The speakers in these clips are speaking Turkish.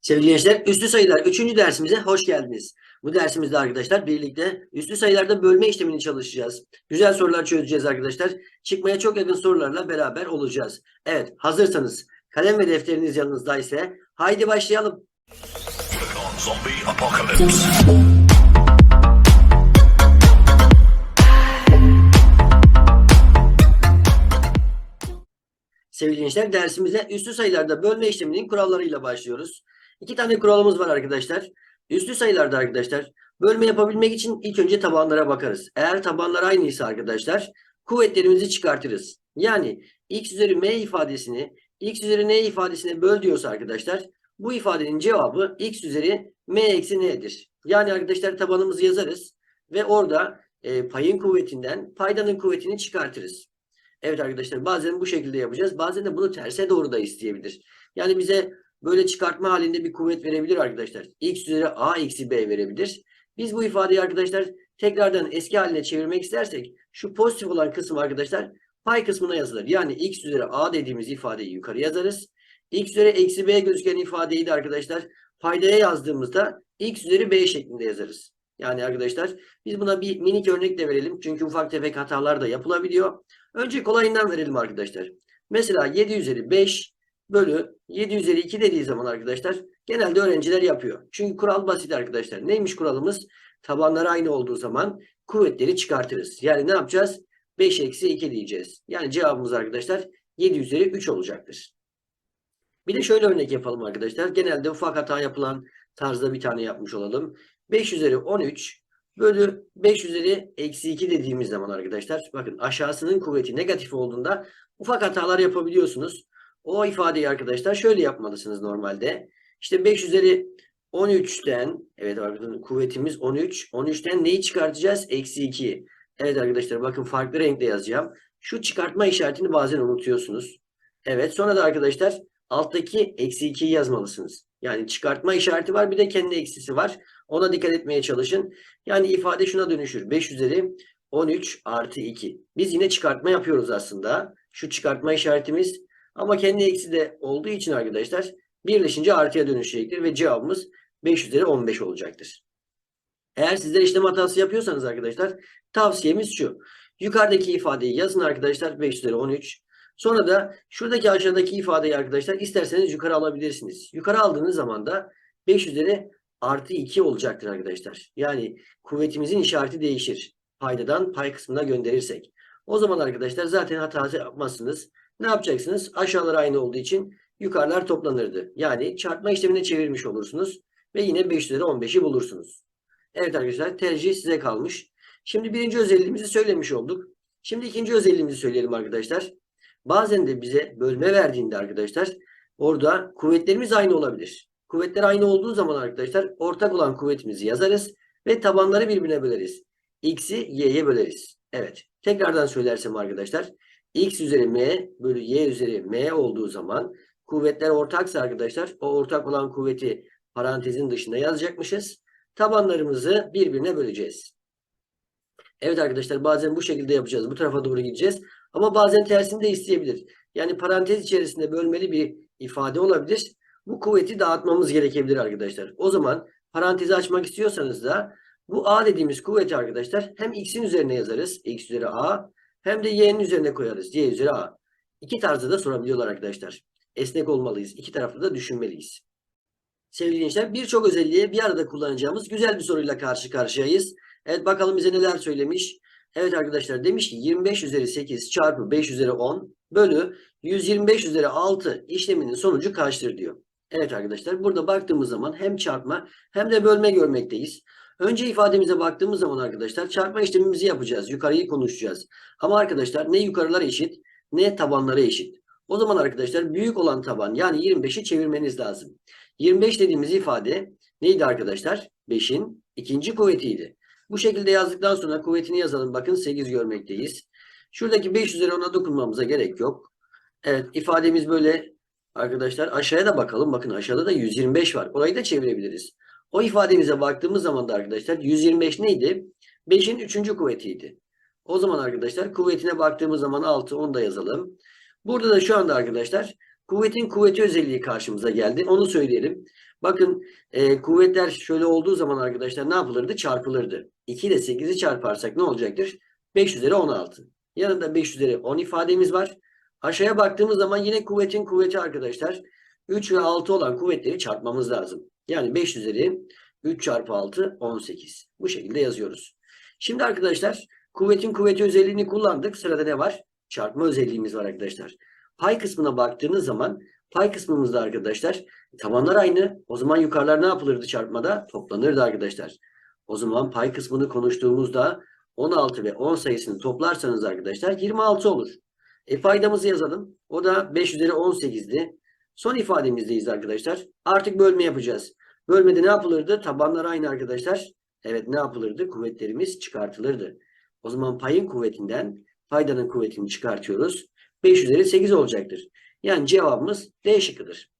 Sevgili gençler, üslü sayılar 3. dersimize hoş geldiniz. Bu dersimizde arkadaşlar birlikte üslü sayılarda bölme işlemini çalışacağız. Güzel sorular çözeceğiz arkadaşlar. Çıkmaya çok yakın sorularla beraber olacağız. Evet, hazırsanız kalem ve defteriniz yanınızda ise haydi başlayalım. Sevgili gençler, dersimize üslü sayılarda bölme işleminin kurallarıyla başlıyoruz. İki tane kuralımız var arkadaşlar. Üslü sayılarda arkadaşlar bölme yapabilmek için ilk önce tabanlara bakarız. Eğer tabanlar aynıysa arkadaşlar kuvvetlerimizi çıkartırız. Yani x üzeri m ifadesini x üzeri n ifadesine böl diyorsa arkadaşlar bu ifadenin cevabı x üzeri m eksi n'dir. Yani arkadaşlar tabanımızı yazarız ve orada e, payın kuvvetinden paydanın kuvvetini çıkartırız. Evet arkadaşlar bazen bu şekilde yapacağız. Bazen de bunu terse doğru da isteyebilir. Yani bize böyle çıkartma halinde bir kuvvet verebilir arkadaşlar. x üzeri a eksi b verebilir. Biz bu ifadeyi arkadaşlar tekrardan eski haline çevirmek istersek şu pozitif olan kısım arkadaşlar pay kısmına yazılır. Yani x üzeri a dediğimiz ifadeyi yukarı yazarız. x üzeri eksi b gözüken ifadeyi de arkadaşlar paydaya yazdığımızda x üzeri b şeklinde yazarız. Yani arkadaşlar biz buna bir minik örnek de verelim. Çünkü ufak tefek hatalar da yapılabiliyor. Önce kolayından verelim arkadaşlar. Mesela 7 üzeri 5 bölü 7 üzeri 2 dediği zaman arkadaşlar genelde öğrenciler yapıyor. Çünkü kural basit arkadaşlar. Neymiş kuralımız? Tabanları aynı olduğu zaman kuvvetleri çıkartırız. Yani ne yapacağız? 5 eksi 2 diyeceğiz. Yani cevabımız arkadaşlar 7 üzeri 3 olacaktır. Bir de şöyle örnek yapalım arkadaşlar. Genelde ufak hata yapılan tarzda bir tane yapmış olalım. 5 üzeri 13 bölü 5 üzeri eksi 2 dediğimiz zaman arkadaşlar bakın aşağısının kuvveti negatif olduğunda ufak hatalar yapabiliyorsunuz. O ifadeyi arkadaşlar şöyle yapmalısınız normalde. İşte 5 üzeri 13'ten evet arkadaşlar kuvvetimiz 13. 13'ten neyi çıkartacağız? Eksi 2. Evet arkadaşlar bakın farklı renkle yazacağım. Şu çıkartma işaretini bazen unutuyorsunuz. Evet sonra da arkadaşlar alttaki eksi 2'yi yazmalısınız. Yani çıkartma işareti var bir de kendi eksisi var. Ona dikkat etmeye çalışın. Yani ifade şuna dönüşür. 5 üzeri 13 artı 2. Biz yine çıkartma yapıyoruz aslında. Şu çıkartma işaretimiz ama kendi eksi de olduğu için arkadaşlar birleşince artıya dönüşecektir ve cevabımız 5 üzeri 15 olacaktır. Eğer sizler işlem hatası yapıyorsanız arkadaşlar tavsiyemiz şu. Yukarıdaki ifadeyi yazın arkadaşlar 5 üzeri 13. Sonra da şuradaki aşağıdaki ifadeyi arkadaşlar isterseniz yukarı alabilirsiniz. Yukarı aldığınız zaman da 5 üzeri artı 2 olacaktır arkadaşlar. Yani kuvvetimizin işareti değişir. Paydadan pay kısmına gönderirsek. O zaman arkadaşlar zaten hata yapmazsınız. Ne yapacaksınız? Aşağılar aynı olduğu için yukarılar toplanırdı. Yani çarpma işlemine çevirmiş olursunuz. Ve yine 5 üzeri 15'i bulursunuz. Evet arkadaşlar tercih size kalmış. Şimdi birinci özelliğimizi söylemiş olduk. Şimdi ikinci özelliğimizi söyleyelim arkadaşlar. Bazen de bize bölme verdiğinde arkadaşlar orada kuvvetlerimiz aynı olabilir. Kuvvetler aynı olduğu zaman arkadaşlar ortak olan kuvvetimizi yazarız ve tabanları birbirine böleriz. X'i y'ye böleriz. Evet. Tekrardan söylersem arkadaşlar x üzeri m bölü y üzeri m olduğu zaman kuvvetler ortaksa arkadaşlar o ortak olan kuvveti parantezin dışında yazacakmışız. Tabanlarımızı birbirine böleceğiz. Evet arkadaşlar bazen bu şekilde yapacağız. Bu tarafa doğru gideceğiz. Ama bazen tersini de isteyebilir. Yani parantez içerisinde bölmeli bir ifade olabilir. Bu kuvveti dağıtmamız gerekebilir arkadaşlar. O zaman parantezi açmak istiyorsanız da bu a dediğimiz kuvveti arkadaşlar hem x'in üzerine yazarız. x üzeri a hem de y'nin üzerine koyarız. y üzeri a. İki tarzda da sorabiliyorlar arkadaşlar. Esnek olmalıyız. İki taraflı da düşünmeliyiz. Sevgili gençler birçok özelliği bir arada kullanacağımız güzel bir soruyla karşı karşıyayız. Evet bakalım bize neler söylemiş. Evet arkadaşlar demiş ki 25 üzeri 8 çarpı 5 üzeri 10 bölü 125 üzeri 6 işleminin sonucu kaçtır diyor. Evet arkadaşlar burada baktığımız zaman hem çarpma hem de bölme görmekteyiz. Önce ifademize baktığımız zaman arkadaşlar çarpma işlemimizi yapacağız. Yukarıyı konuşacağız. Ama arkadaşlar ne yukarılar eşit ne tabanları eşit. O zaman arkadaşlar büyük olan taban yani 25'i çevirmeniz lazım. 25 dediğimiz ifade neydi arkadaşlar? 5'in ikinci kuvvetiydi. Bu şekilde yazdıktan sonra kuvvetini yazalım. Bakın 8 görmekteyiz. Şuradaki 5 üzeri 10'a dokunmamıza gerek yok. Evet ifademiz böyle arkadaşlar. Aşağıya da bakalım. Bakın aşağıda da 125 var. Orayı da çevirebiliriz. O ifademize baktığımız zaman da arkadaşlar 125 neydi? 5'in 3. kuvvetiydi. O zaman arkadaşlar kuvvetine baktığımız zaman 6 onu da yazalım. Burada da şu anda arkadaşlar Kuvvetin kuvveti özelliği karşımıza geldi. Onu söyleyelim. Bakın e, kuvvetler şöyle olduğu zaman arkadaşlar ne yapılırdı? Çarpılırdı. 2 ile 8'i çarparsak ne olacaktır? 5 üzeri 16. Yanında 5 üzeri 10 ifademiz var. Aşağıya baktığımız zaman yine kuvvetin kuvveti arkadaşlar. 3 ve 6 olan kuvvetleri çarpmamız lazım. Yani 5 üzeri 3 çarpı 6 18. Bu şekilde yazıyoruz. Şimdi arkadaşlar kuvvetin kuvveti özelliğini kullandık. Sırada ne var? Çarpma özelliğimiz var arkadaşlar. Pay kısmına baktığınız zaman pay kısmımızda arkadaşlar tabanlar aynı. O zaman yukarılar ne yapılırdı çarpmada? Toplanırdı arkadaşlar. O zaman pay kısmını konuştuğumuzda 16 ve 10 sayısını toplarsanız arkadaşlar 26 olur. E paydamızı yazalım. O da 5 üzeri 18'di. Son ifademizdeyiz arkadaşlar. Artık bölme yapacağız. Bölmede ne yapılırdı? Tabanlar aynı arkadaşlar. Evet ne yapılırdı? Kuvvetlerimiz çıkartılırdı. O zaman payın kuvvetinden paydanın kuvvetini çıkartıyoruz. 5 üzeri 8 olacaktır. Yani cevabımız D şıkkıdır.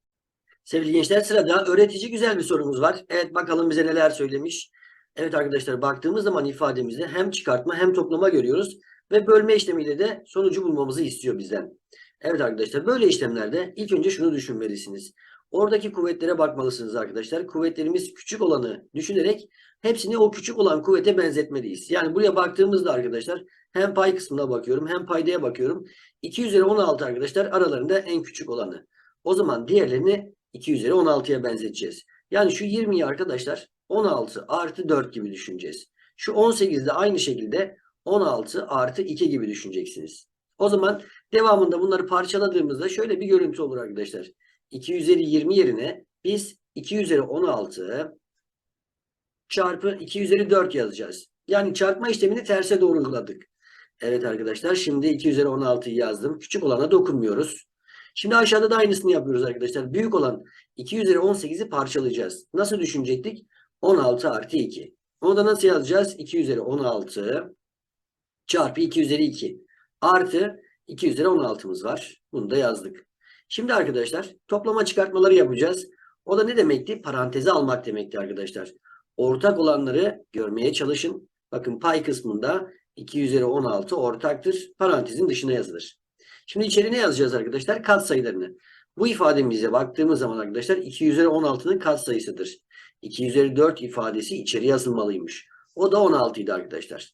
Sevgili gençler sırada öğretici güzel bir sorumuz var. Evet bakalım bize neler söylemiş. Evet arkadaşlar baktığımız zaman ifademizde hem çıkartma hem toplama görüyoruz. Ve bölme işlemiyle de sonucu bulmamızı istiyor bizden. Evet arkadaşlar böyle işlemlerde ilk önce şunu düşünmelisiniz. Oradaki kuvvetlere bakmalısınız arkadaşlar. Kuvvetlerimiz küçük olanı düşünerek hepsini o küçük olan kuvvete benzetmeliyiz. Yani buraya baktığımızda arkadaşlar hem pay kısmına bakıyorum hem paydaya bakıyorum. 2 üzeri 16 arkadaşlar aralarında en küçük olanı. O zaman diğerlerini 2 üzeri 16'ya benzeteceğiz. Yani şu 20'yi arkadaşlar 16 artı 4 gibi düşüneceğiz. Şu 18'de aynı şekilde 16 artı 2 gibi düşüneceksiniz. O zaman devamında bunları parçaladığımızda şöyle bir görüntü olur arkadaşlar. 2 üzeri 20 yerine biz 2 üzeri 16 çarpı 2 üzeri 4 yazacağız. Yani çarpma işlemini terse doğru uyguladık. Evet arkadaşlar şimdi 2 üzeri 16'yı yazdım. Küçük olana dokunmuyoruz. Şimdi aşağıda da aynısını yapıyoruz arkadaşlar. Büyük olan 2 üzeri 18'i parçalayacağız. Nasıl düşünecektik? 16 artı 2. Onu da nasıl yazacağız? 2 üzeri 16 çarpı 2 üzeri 2 artı 2 üzeri 16'mız var. Bunu da yazdık. Şimdi arkadaşlar toplama çıkartmaları yapacağız. O da ne demekti? Paranteze almak demekti arkadaşlar. Ortak olanları görmeye çalışın. Bakın pay kısmında 2 üzeri 16 ortaktır. Parantezin dışına yazılır. Şimdi içeri ne yazacağız arkadaşlar? Katsayılarını. Bu ifademize baktığımız zaman arkadaşlar 2 üzeri 16'nın katsayısıdır. 2 üzeri 4 ifadesi içeri yazılmalıymış. O da 16 idi arkadaşlar.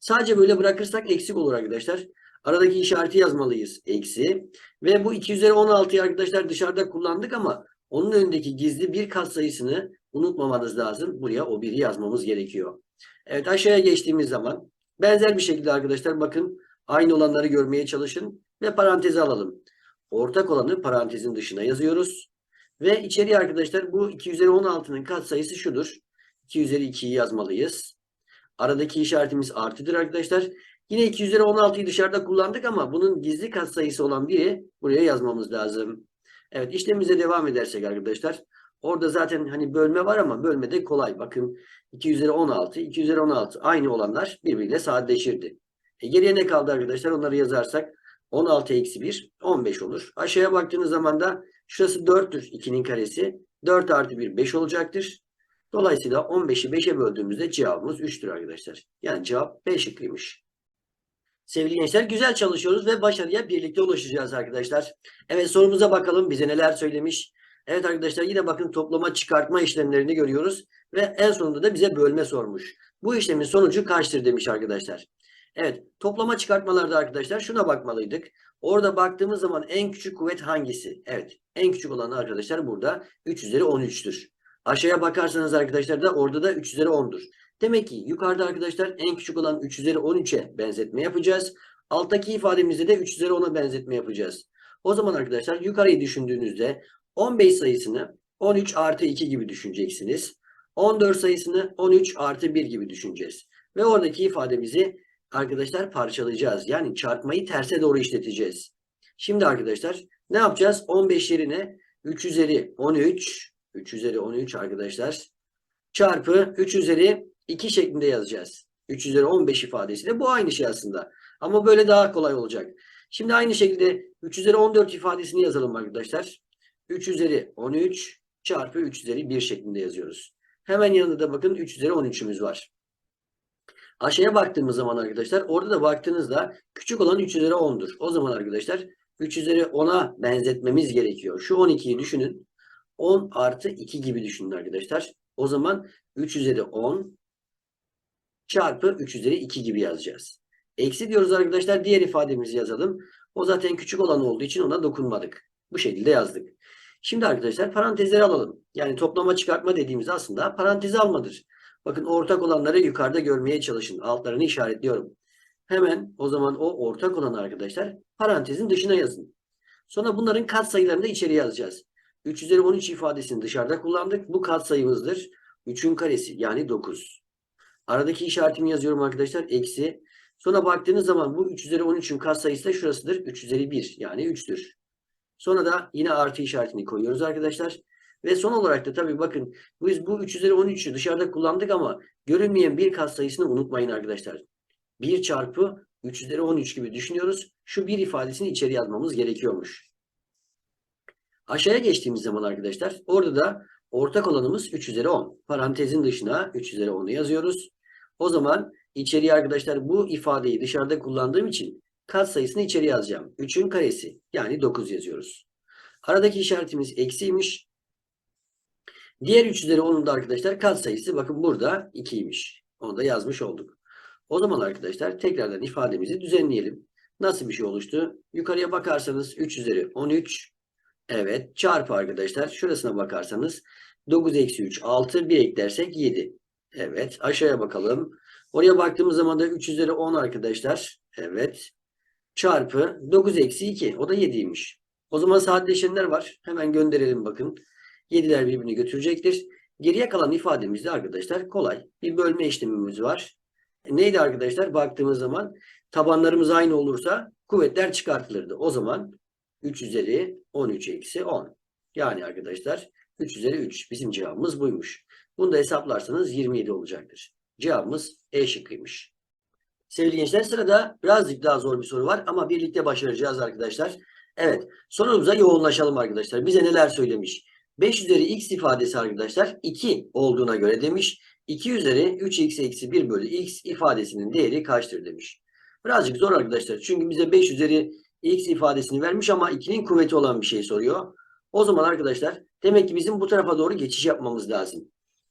Sadece böyle bırakırsak eksik olur arkadaşlar. Aradaki işareti yazmalıyız. Eksi. Ve bu 2 üzeri 16'yı arkadaşlar dışarıda kullandık ama onun önündeki gizli bir katsayısını unutmamanız lazım. Buraya o biri yazmamız gerekiyor. Evet aşağıya geçtiğimiz zaman benzer bir şekilde arkadaşlar bakın aynı olanları görmeye çalışın ve paranteze alalım. Ortak olanı parantezin dışına yazıyoruz. Ve içeriye arkadaşlar bu 2 üzeri 16'nın katsayısı şudur. 2 üzeri 2'yi yazmalıyız. Aradaki işaretimiz artıdır arkadaşlar. Yine 2 üzeri 16'yı dışarıda kullandık ama bunun gizli katsayısı olan biri buraya yazmamız lazım. Evet işlemimize devam edersek arkadaşlar. Orada zaten hani bölme var ama bölme de kolay. Bakın 2 üzeri 16, 2 üzeri 16 aynı olanlar birbiriyle sadeleşirdi. E geriye ne kaldı arkadaşlar? Onları yazarsak 16 eksi 1 15 olur. Aşağıya baktığınız zaman da şurası 4'tür 2'nin karesi. 4 artı 1 5 olacaktır. Dolayısıyla 15'i 5'e böldüğümüzde cevabımız 3'tür arkadaşlar. Yani cevap B şıkkıymış. Sevgili gençler güzel çalışıyoruz ve başarıya birlikte ulaşacağız arkadaşlar. Evet sorumuza bakalım bize neler söylemiş. Evet arkadaşlar yine bakın toplama çıkartma işlemlerini görüyoruz. Ve en sonunda da bize bölme sormuş. Bu işlemin sonucu kaçtır demiş arkadaşlar. Evet toplama çıkartmalarda arkadaşlar şuna bakmalıydık. Orada baktığımız zaman en küçük kuvvet hangisi? Evet en küçük olan arkadaşlar burada 3 üzeri 13'tür. Aşağıya bakarsanız arkadaşlar da orada da 3 üzeri 10'dur. Demek ki yukarıda arkadaşlar en küçük olan 3 üzeri 13'e benzetme yapacağız. Alttaki ifademizde de 3 üzeri 10'a benzetme yapacağız. O zaman arkadaşlar yukarıyı düşündüğünüzde 15 sayısını 13 artı 2 gibi düşüneceksiniz. 14 sayısını 13 artı 1 gibi düşüneceğiz. Ve oradaki ifademizi arkadaşlar parçalayacağız. Yani çarpmayı terse doğru işleteceğiz. Şimdi arkadaşlar ne yapacağız? 15 yerine 3 üzeri 13 3 üzeri 13 arkadaşlar çarpı 3 üzeri 2 şeklinde yazacağız. 3 üzeri 15 ifadesi de bu aynı şey aslında. Ama böyle daha kolay olacak. Şimdi aynı şekilde 3 üzeri 14 ifadesini yazalım arkadaşlar. 3 üzeri 13 çarpı 3 üzeri 1 şeklinde yazıyoruz. Hemen yanında da bakın 3 üzeri 13'ümüz var. Aşağıya baktığımız zaman arkadaşlar orada da baktığınızda küçük olan 3 üzeri 10'dur. O zaman arkadaşlar 3 üzeri 10'a benzetmemiz gerekiyor. Şu 12'yi düşünün. 10 artı 2 gibi düşünün arkadaşlar. O zaman 3 üzeri 10 çarpı 3 üzeri 2 gibi yazacağız. Eksi diyoruz arkadaşlar. Diğer ifademizi yazalım. O zaten küçük olan olduğu için ona dokunmadık. Bu şekilde yazdık. Şimdi arkadaşlar parantezleri alalım. Yani toplama çıkartma dediğimiz aslında parantezi almadır. Bakın ortak olanları yukarıda görmeye çalışın. Altlarını işaretliyorum. Hemen o zaman o ortak olan arkadaşlar parantezin dışına yazın. Sonra bunların katsayılarını da içeri yazacağız. 3 üzeri 13 ifadesini dışarıda kullandık. Bu katsayımızdır. 3'ün karesi yani 9. Aradaki işaretimi yazıyorum arkadaşlar. Eksi. Sonra baktığınız zaman bu 3 üzeri 13'ün katsayısı da şurasıdır. 3 üzeri 1 yani 3'tür. Sonra da yine artı işaretini koyuyoruz arkadaşlar. Ve son olarak da tabii bakın biz bu 3 üzeri 13'ü dışarıda kullandık ama görünmeyen bir katsayısını unutmayın arkadaşlar. 1 çarpı 3 üzeri 13 gibi düşünüyoruz. Şu bir ifadesini içeri yazmamız gerekiyormuş. Aşağıya geçtiğimiz zaman arkadaşlar orada da ortak olanımız 3 üzeri 10. Parantezin dışına 3 üzeri 10'u yazıyoruz. O zaman içeriye arkadaşlar bu ifadeyi dışarıda kullandığım için katsayısını içeri yazacağım. 3'ün karesi yani 9 yazıyoruz. Aradaki işaretimiz eksiymiş. Diğer 3 üzeri 10'un da arkadaşlar katsayısı bakın burada 2'ymiş. Onu da yazmış olduk. O zaman arkadaşlar tekrardan ifademizi düzenleyelim. Nasıl bir şey oluştu? Yukarıya bakarsanız 3 üzeri 13 Evet çarpı arkadaşlar şurasına bakarsanız 9 eksi 3 6 bir eklersek 7. Evet aşağıya bakalım. Oraya baktığımız zaman da 3 üzeri 10 arkadaşlar. Evet çarpı 9 eksi 2 o da 7'ymiş. O zaman sadeleşenler var. Hemen gönderelim bakın. 7'ler birbirini götürecektir. Geriye kalan ifademizde arkadaşlar kolay. Bir bölme işlemimiz var. Neydi arkadaşlar? Baktığımız zaman tabanlarımız aynı olursa kuvvetler çıkartılırdı. O zaman 3 üzeri 13 eksi 10. Yani arkadaşlar 3 üzeri 3. Bizim cevabımız buymuş. Bunu da hesaplarsanız 27 olacaktır. Cevabımız E şıkkıymış. Sevgili gençler sırada birazcık daha zor bir soru var ama birlikte başaracağız arkadaşlar. Evet sorumuza yoğunlaşalım arkadaşlar. Bize neler söylemiş? 5 üzeri x ifadesi arkadaşlar 2 olduğuna göre demiş. 2 üzeri 3x eksi 1 bölü x ifadesinin değeri kaçtır demiş. Birazcık zor arkadaşlar. Çünkü bize 5 üzeri x ifadesini vermiş ama 2'nin kuvveti olan bir şey soruyor. O zaman arkadaşlar demek ki bizim bu tarafa doğru geçiş yapmamız lazım.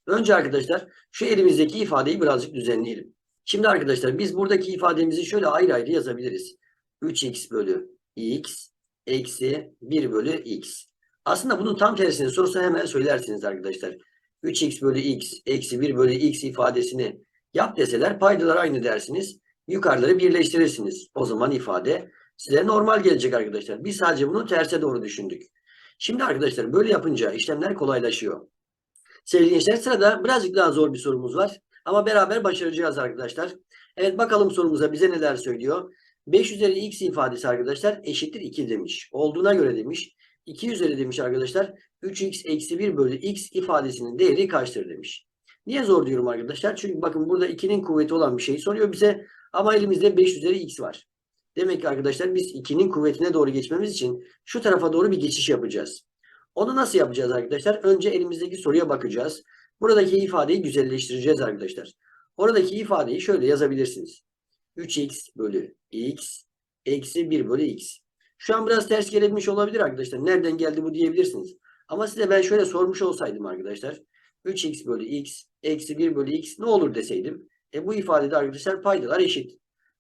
Önce arkadaşlar şu elimizdeki ifadeyi birazcık düzenleyelim. Şimdi arkadaşlar biz buradaki ifademizi şöyle ayrı ayrı yazabiliriz. 3x bölü x eksi 1 bölü x. Aslında bunun tam tersini sorsa hemen söylersiniz arkadaşlar. 3x bölü x eksi 1 bölü x ifadesini yap deseler paydalar aynı dersiniz. Yukarıları birleştirirsiniz. O zaman ifade size normal gelecek arkadaşlar. Biz sadece bunu terse doğru düşündük. Şimdi arkadaşlar böyle yapınca işlemler kolaylaşıyor. Sevgili gençler sırada birazcık daha zor bir sorumuz var. Ama beraber başaracağız arkadaşlar. Evet bakalım sorumuza bize neler söylüyor. 5 üzeri x ifadesi arkadaşlar eşittir 2 demiş. Olduğuna göre demiş. 2 üzeri demiş arkadaşlar. 3x eksi 1 bölü x ifadesinin değeri kaçtır demiş. Niye zor diyorum arkadaşlar? Çünkü bakın burada 2'nin kuvveti olan bir şey soruyor bize. Ama elimizde 5 üzeri x var. Demek ki arkadaşlar biz 2'nin kuvvetine doğru geçmemiz için şu tarafa doğru bir geçiş yapacağız. Onu nasıl yapacağız arkadaşlar? Önce elimizdeki soruya bakacağız. Buradaki ifadeyi güzelleştireceğiz arkadaşlar. Oradaki ifadeyi şöyle yazabilirsiniz. 3x bölü x eksi 1 bölü x. Şu an biraz ters gelebilmiş olabilir arkadaşlar. Nereden geldi bu diyebilirsiniz. Ama size ben şöyle sormuş olsaydım arkadaşlar. 3x bölü x eksi 1 bölü x ne olur deseydim. E bu ifadede arkadaşlar paydalar eşit.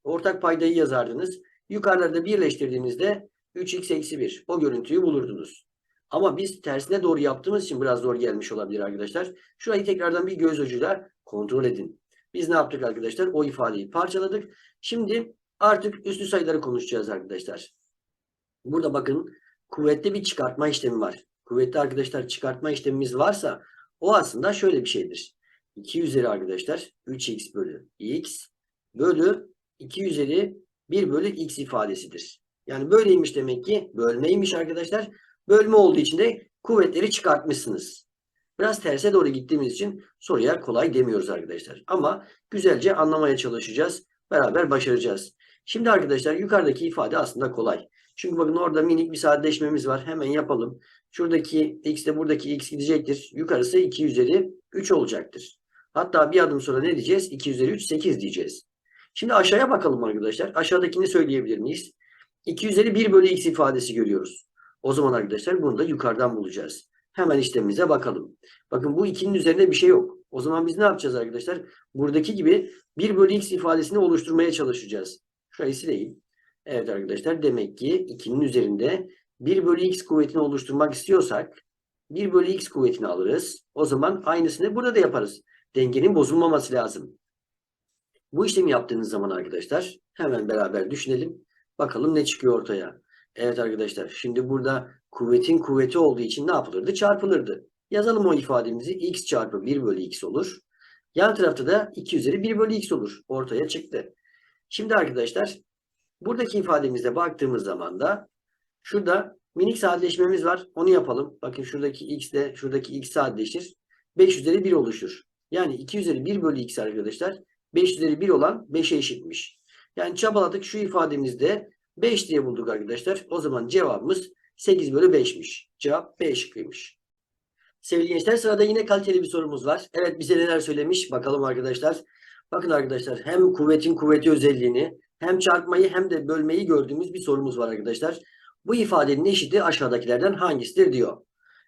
Ortak paydayı yazardınız. Yukarılarda birleştirdiğinizde 3x eksi 1 o görüntüyü bulurdunuz. Ama biz tersine doğru yaptığımız için biraz zor gelmiş olabilir arkadaşlar. Şurayı tekrardan bir göz ucuyla kontrol edin. Biz ne yaptık arkadaşlar? O ifadeyi parçaladık. Şimdi artık üslü sayıları konuşacağız arkadaşlar. Burada bakın kuvvetli bir çıkartma işlemi var. Kuvvetli arkadaşlar çıkartma işlemimiz varsa o aslında şöyle bir şeydir. 2 üzeri arkadaşlar 3x bölü x bölü 2 üzeri 1 bölü x ifadesidir. Yani böyleymiş demek ki bölmeymiş arkadaşlar. Bölme olduğu için de kuvvetleri çıkartmışsınız. Biraz terse doğru gittiğimiz için soruya kolay demiyoruz arkadaşlar. Ama güzelce anlamaya çalışacağız. Beraber başaracağız. Şimdi arkadaşlar yukarıdaki ifade aslında kolay. Çünkü bakın orada minik bir sadeleşmemiz var. Hemen yapalım. Şuradaki x ile buradaki x gidecektir. Yukarısı 2 üzeri 3 olacaktır. Hatta bir adım sonra ne diyeceğiz? 2 üzeri 3 8 diyeceğiz. Şimdi aşağıya bakalım arkadaşlar. Aşağıdakini söyleyebilir miyiz? 2 üzeri 1 bölü x ifadesi görüyoruz. O zaman arkadaşlar bunu da yukarıdan bulacağız. Hemen işlemimize bakalım. Bakın bu 2'nin üzerinde bir şey yok. O zaman biz ne yapacağız arkadaşlar? Buradaki gibi 1 bölü x ifadesini oluşturmaya çalışacağız. Şurayı sileyim. Evet arkadaşlar demek ki 2'nin üzerinde 1 bölü x kuvvetini oluşturmak istiyorsak 1 bölü x kuvvetini alırız. O zaman aynısını burada da yaparız. Dengenin bozulmaması lazım. Bu işlemi yaptığınız zaman arkadaşlar hemen beraber düşünelim. Bakalım ne çıkıyor ortaya. Evet arkadaşlar şimdi burada kuvvetin kuvveti olduğu için ne yapılırdı? Çarpılırdı. Yazalım o ifademizi. x çarpı 1 bölü x olur. Yan tarafta da 2 üzeri 1 bölü x olur. Ortaya çıktı. Şimdi arkadaşlar buradaki ifademize baktığımız zaman da şurada minik sadeleşmemiz var. Onu yapalım. Bakın şuradaki x ile şuradaki x sadeleşir. 5 üzeri 1 oluşur. Yani 2 üzeri 1 bölü x arkadaşlar 5 üzeri 1 olan 5'e eşitmiş. Yani çabaladık şu ifademizde 5 diye bulduk arkadaşlar. O zaman cevabımız 8 bölü 5'miş. Cevap B şıkkıymış. Sevgili gençler sırada yine kaliteli bir sorumuz var. Evet bize neler söylemiş bakalım arkadaşlar. Bakın arkadaşlar hem kuvvetin kuvveti özelliğini hem çarpmayı hem de bölmeyi gördüğümüz bir sorumuz var arkadaşlar. Bu ifadenin eşiti aşağıdakilerden hangisidir diyor.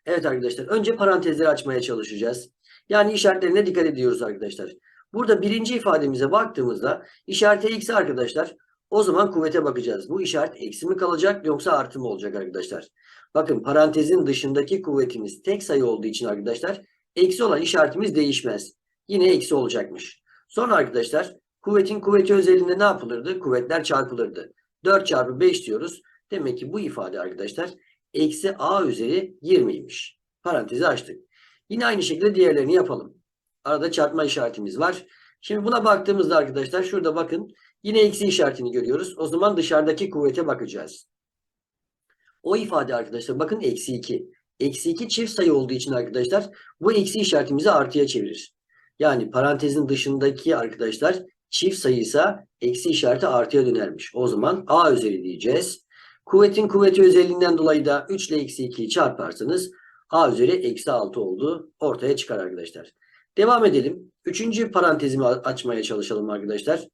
Evet arkadaşlar önce parantezleri açmaya çalışacağız. Yani işaretlerine dikkat ediyoruz arkadaşlar. Burada birinci ifademize baktığımızda işarete x arkadaşlar o zaman kuvvete bakacağız. Bu işaret eksi mi kalacak yoksa artı mı olacak arkadaşlar? Bakın parantezin dışındaki kuvvetimiz tek sayı olduğu için arkadaşlar eksi olan işaretimiz değişmez. Yine eksi olacakmış. Sonra arkadaşlar kuvvetin kuvveti özelliğinde ne yapılırdı? Kuvvetler çarpılırdı. 4 çarpı 5 diyoruz. Demek ki bu ifade arkadaşlar eksi a üzeri 20'ymiş. Parantezi açtık. Yine aynı şekilde diğerlerini yapalım. Arada çarpma işaretimiz var. Şimdi buna baktığımızda arkadaşlar şurada bakın yine eksi işaretini görüyoruz. O zaman dışarıdaki kuvvete bakacağız. O ifade arkadaşlar bakın eksi 2. Eksi 2 çift sayı olduğu için arkadaşlar bu eksi işaretimizi artıya çevirir. Yani parantezin dışındaki arkadaşlar çift sayıysa eksi işareti artıya dönermiş. O zaman a üzeri diyeceğiz. Kuvvetin kuvveti özelliğinden dolayı da 3 ile eksi 2'yi çarparsanız a üzeri eksi 6 olduğu ortaya çıkar arkadaşlar. Devam edelim. Üçüncü parantezimi açmaya çalışalım arkadaşlar.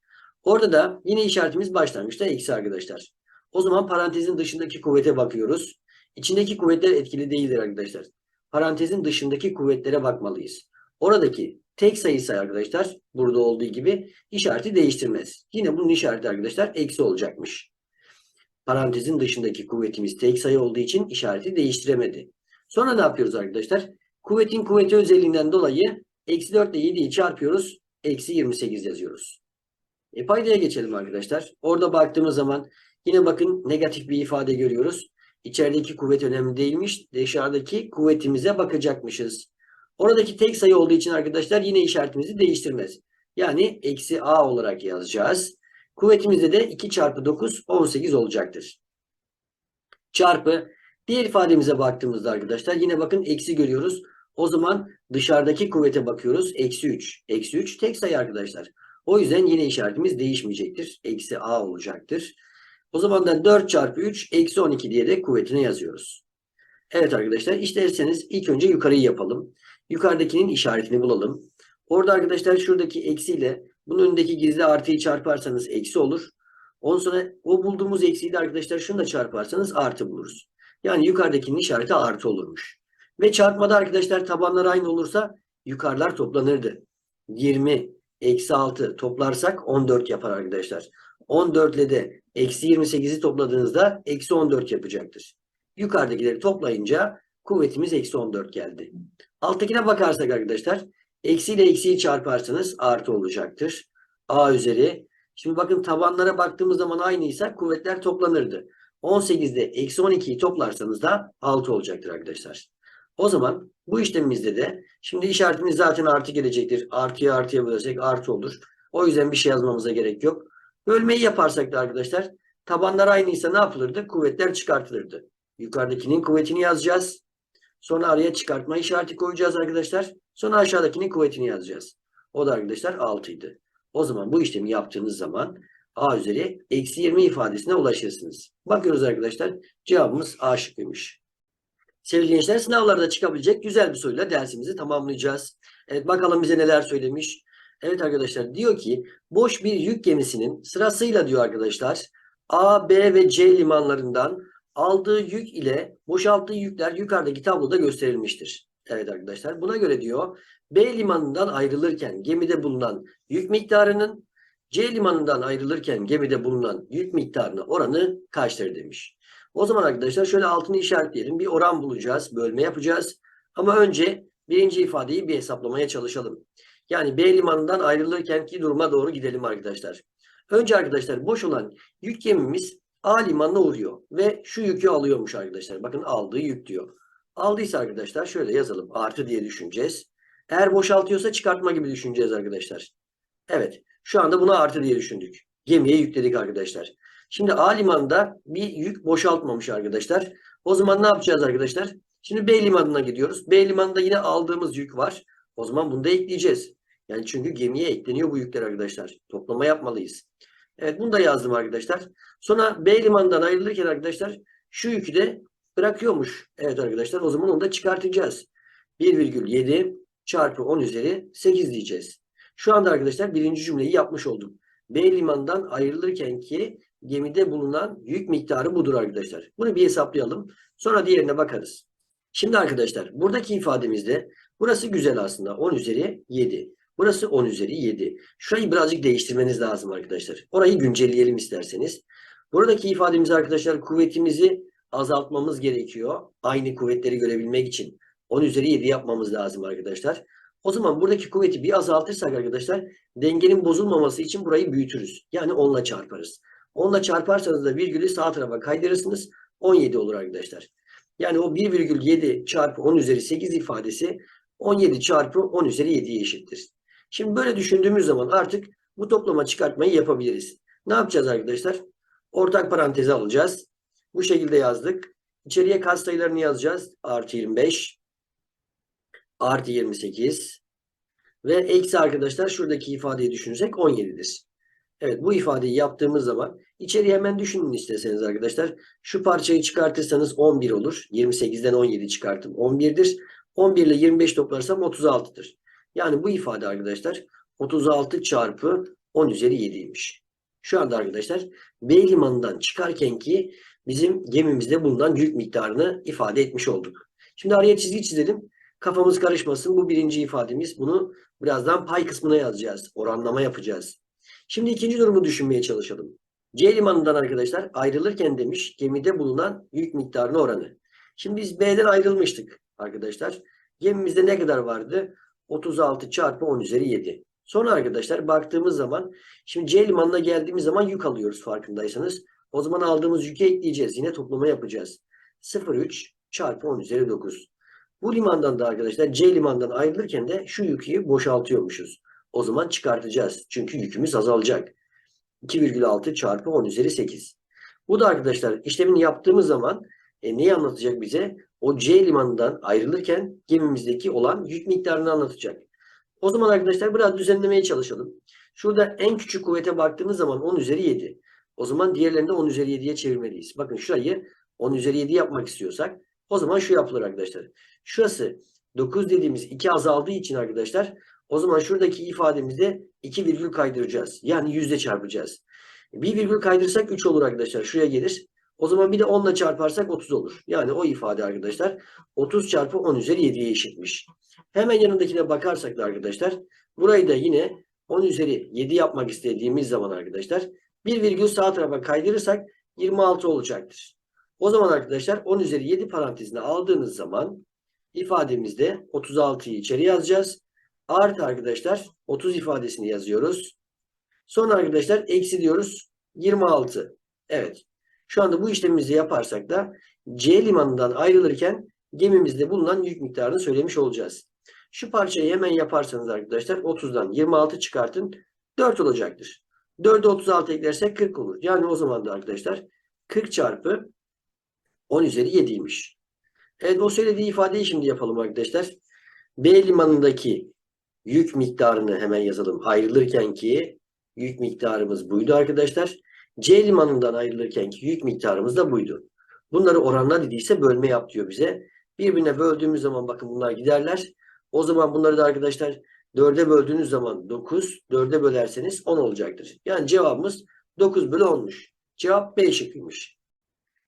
Orada da yine işaretimiz başlangıçta eksi arkadaşlar. O zaman parantezin dışındaki kuvvete bakıyoruz. İçindeki kuvvetler etkili değildir arkadaşlar. Parantezin dışındaki kuvvetlere bakmalıyız. Oradaki tek sayısı arkadaşlar burada olduğu gibi işareti değiştirmez. Yine bunun işareti arkadaşlar eksi olacakmış. Parantezin dışındaki kuvvetimiz tek sayı olduğu için işareti değiştiremedi. Sonra ne yapıyoruz arkadaşlar? Kuvvetin kuvveti özelliğinden dolayı eksi 4 ile 7'yi çarpıyoruz. Eksi 28 yazıyoruz. E paydaya geçelim arkadaşlar. Orada baktığımız zaman yine bakın negatif bir ifade görüyoruz. İçerideki kuvvet önemli değilmiş. Dışarıdaki kuvvetimize bakacakmışız. Oradaki tek sayı olduğu için arkadaşlar yine işaretimizi değiştirmez. Yani eksi a olarak yazacağız. Kuvvetimizde de 2 çarpı 9 18 olacaktır. Çarpı diğer ifademize baktığımızda arkadaşlar yine bakın eksi görüyoruz. O zaman dışarıdaki kuvvete bakıyoruz. Eksi 3. Eksi 3 tek sayı arkadaşlar. O yüzden yine işaretimiz değişmeyecektir. Eksi a olacaktır. O zaman da 4 çarpı 3 eksi 12 diye de kuvvetine yazıyoruz. Evet arkadaşlar isterseniz ilk önce yukarıyı yapalım. Yukarıdakinin işaretini bulalım. Orada arkadaşlar şuradaki eksiyle bunun önündeki gizli artıyı çarparsanız eksi olur. Ondan sonra o bulduğumuz eksiyi de arkadaşlar şunu da çarparsanız artı buluruz. Yani yukarıdakinin işareti artı olurmuş. Ve çarpmada arkadaşlar tabanlar aynı olursa yukarılar toplanırdı. 20 eksi 6 toplarsak 14 yapar arkadaşlar. 14 ile de eksi 28'i topladığınızda eksi 14 yapacaktır. Yukarıdakileri toplayınca kuvvetimiz eksi 14 geldi. Alttakine bakarsak arkadaşlar eksi ile eksiyi çarparsanız artı olacaktır. A üzeri. Şimdi bakın tabanlara baktığımız zaman aynıysa kuvvetler toplanırdı. 18'de eksi 12'yi toplarsanız da 6 olacaktır arkadaşlar. O zaman bu işlemimizde de şimdi işaretimiz zaten artı gelecektir. Artıya artıya bölersek artı olur. O yüzden bir şey yazmamıza gerek yok. Bölmeyi yaparsak da arkadaşlar tabanlar aynıysa ne yapılırdı? Kuvvetler çıkartılırdı. Yukarıdakinin kuvvetini yazacağız. Sonra araya çıkartma işareti koyacağız arkadaşlar. Sonra aşağıdakinin kuvvetini yazacağız. O da arkadaşlar 6 idi. O zaman bu işlemi yaptığınız zaman a üzeri eksi 20 ifadesine ulaşırsınız. Bakıyoruz arkadaşlar cevabımız A şıkkıymış. Sevgili gençler sınavlarda çıkabilecek güzel bir soruyla dersimizi tamamlayacağız. Evet bakalım bize neler söylemiş. Evet arkadaşlar diyor ki boş bir yük gemisinin sırasıyla diyor arkadaşlar A, B ve C limanlarından aldığı yük ile boşalttığı yükler yukarıdaki tabloda gösterilmiştir. Evet arkadaşlar buna göre diyor B limanından ayrılırken gemide bulunan yük miktarının C limanından ayrılırken gemide bulunan yük miktarına oranı kaçtır demiş. O zaman arkadaşlar şöyle altını işaretleyelim. Bir oran bulacağız. Bölme yapacağız. Ama önce birinci ifadeyi bir hesaplamaya çalışalım. Yani B limanından ayrılırkenki duruma doğru gidelim arkadaşlar. Önce arkadaşlar boş olan yük gemimiz A limanına uğruyor ve şu yükü alıyormuş arkadaşlar. Bakın aldığı yük diyor. Aldıysa arkadaşlar şöyle yazalım. Artı diye düşüneceğiz. Eğer boşaltıyorsa çıkartma gibi düşüneceğiz arkadaşlar. Evet. Şu anda buna artı diye düşündük. Gemiye yükledik arkadaşlar. Şimdi A limanında bir yük boşaltmamış arkadaşlar. O zaman ne yapacağız arkadaşlar? Şimdi B limanına gidiyoruz. B limanında yine aldığımız yük var. O zaman bunu da ekleyeceğiz. Yani çünkü gemiye ekleniyor bu yükler arkadaşlar. Toplama yapmalıyız. Evet bunu da yazdım arkadaşlar. Sonra B limanından ayrılırken arkadaşlar şu yükü de bırakıyormuş. Evet arkadaşlar o zaman onu da çıkartacağız. 1,7 çarpı 10 üzeri 8 diyeceğiz. Şu anda arkadaşlar birinci cümleyi yapmış olduk. B limandan ayrılırken ki gemide bulunan yük miktarı budur arkadaşlar. Bunu bir hesaplayalım. Sonra diğerine bakarız. Şimdi arkadaşlar buradaki ifademizde burası güzel aslında. 10 üzeri 7. Burası 10 üzeri 7. Şurayı birazcık değiştirmeniz lazım arkadaşlar. Orayı güncelleyelim isterseniz. Buradaki ifademiz arkadaşlar kuvvetimizi azaltmamız gerekiyor. Aynı kuvvetleri görebilmek için. 10 üzeri 7 yapmamız lazım arkadaşlar. O zaman buradaki kuvveti bir azaltırsak arkadaşlar dengenin bozulmaması için burayı büyütürüz. Yani 10 ile çarparız. 10 ile çarparsanız da virgülü sağ tarafa kaydırırsınız. 17 olur arkadaşlar. Yani o 1,7 çarpı 10 üzeri 8 ifadesi 17 çarpı 10 üzeri 7'ye eşittir. Şimdi böyle düşündüğümüz zaman artık bu toplama çıkartmayı yapabiliriz. Ne yapacağız arkadaşlar? Ortak paranteze alacağız. Bu şekilde yazdık. İçeriye katsayılarını yazacağız. Artı 25. Artı 28. Ve eksi arkadaşlar şuradaki ifadeyi düşünürsek 17'dir. Evet bu ifadeyi yaptığımız zaman içeriye hemen düşünün isterseniz arkadaşlar. Şu parçayı çıkartırsanız 11 olur. 28'den 17 çıkarttım 11'dir. 11 ile 25 toplarsam 36'dır. Yani bu ifade arkadaşlar 36 çarpı 10 üzeri 7'ymiş. Şu anda arkadaşlar B limanından çıkarken ki bizim gemimizde bulunan yük miktarını ifade etmiş olduk. Şimdi araya çizgi çizelim. Kafamız karışmasın. Bu birinci ifademiz. Bunu birazdan pay kısmına yazacağız. Oranlama yapacağız. Şimdi ikinci durumu düşünmeye çalışalım. C limanından arkadaşlar ayrılırken demiş gemide bulunan yük miktarına oranı. Şimdi biz B'den ayrılmıştık arkadaşlar. Gemimizde ne kadar vardı? 36 çarpı 10 üzeri 7. Sonra arkadaşlar baktığımız zaman şimdi C limanına geldiğimiz zaman yük alıyoruz farkındaysanız. O zaman aldığımız yükü ekleyeceğiz. Yine toplama yapacağız. 0,3 çarpı 10 üzeri 9. Bu limandan da arkadaşlar C limandan ayrılırken de şu yükü boşaltıyormuşuz. O zaman çıkartacağız. Çünkü yükümüz azalacak. 2,6 çarpı 10 üzeri 8. Bu da arkadaşlar işlemini yaptığımız zaman e, neyi anlatacak bize? O C limanından ayrılırken gemimizdeki olan yük miktarını anlatacak. O zaman arkadaşlar biraz düzenlemeye çalışalım. Şurada en küçük kuvvete baktığımız zaman 10 üzeri 7. O zaman diğerlerini de 10 üzeri 7'ye çevirmeliyiz. Bakın şurayı 10 üzeri 7 yapmak istiyorsak o zaman şu yapılır arkadaşlar. Şurası 9 dediğimiz 2 azaldığı için arkadaşlar o zaman şuradaki ifademizde 2 virgül kaydıracağız. Yani yüzde çarpacağız. Bir virgül kaydırırsak 3 olur arkadaşlar. Şuraya gelir. O zaman bir de 10 ile çarparsak 30 olur. Yani o ifade arkadaşlar 30 çarpı 10 üzeri 7'ye eşitmiş. Hemen yanındakine bakarsak da arkadaşlar burayı da yine 10 üzeri 7 yapmak istediğimiz zaman arkadaşlar bir virgül sağ tarafa kaydırırsak 26 olacaktır. O zaman arkadaşlar 10 üzeri 7 parantezine aldığınız zaman ifademizde 36'yı içeri yazacağız. Artı arkadaşlar 30 ifadesini yazıyoruz. Sonra arkadaşlar eksi diyoruz 26. Evet. Şu anda bu işlemimizi yaparsak da C limanından ayrılırken gemimizde bulunan yük miktarını söylemiş olacağız. Şu parçayı hemen yaparsanız arkadaşlar 30'dan 26 çıkartın 4 olacaktır. 4'e 36 eklersek 40 olur. Yani o zaman da arkadaşlar 40 çarpı 10 üzeri 7'ymiş. Evet o söylediği ifadeyi şimdi yapalım arkadaşlar. B limanındaki yük miktarını hemen yazalım. Ayrılırken ki yük miktarımız buydu arkadaşlar. C limanından ayrılırken ki yük miktarımız da buydu. Bunları oranla dediyse bölme yap diyor bize. Birbirine böldüğümüz zaman bakın bunlar giderler. O zaman bunları da arkadaşlar 4'e böldüğünüz zaman 9, 4'e bölerseniz 10 olacaktır. Yani cevabımız 9 bölü 10'muş. Cevap B şıkkıymış.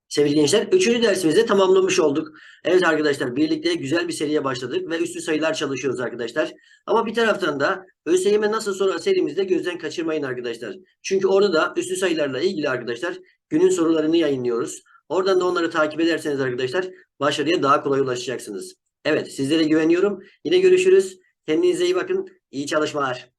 Sevgili gençler, üçüncü dersimizi tamamlamış olduk. Evet arkadaşlar, birlikte güzel bir seriye başladık ve üstü sayılar çalışıyoruz arkadaşlar. Ama bir taraftan da ÖSYM nasıl sorar serimizde gözden kaçırmayın arkadaşlar. Çünkü orada da üstü sayılarla ilgili arkadaşlar günün sorularını yayınlıyoruz. Oradan da onları takip ederseniz arkadaşlar başarıya daha kolay ulaşacaksınız. Evet, sizlere güveniyorum. Yine görüşürüz. Kendinize iyi bakın. İyi çalışmalar.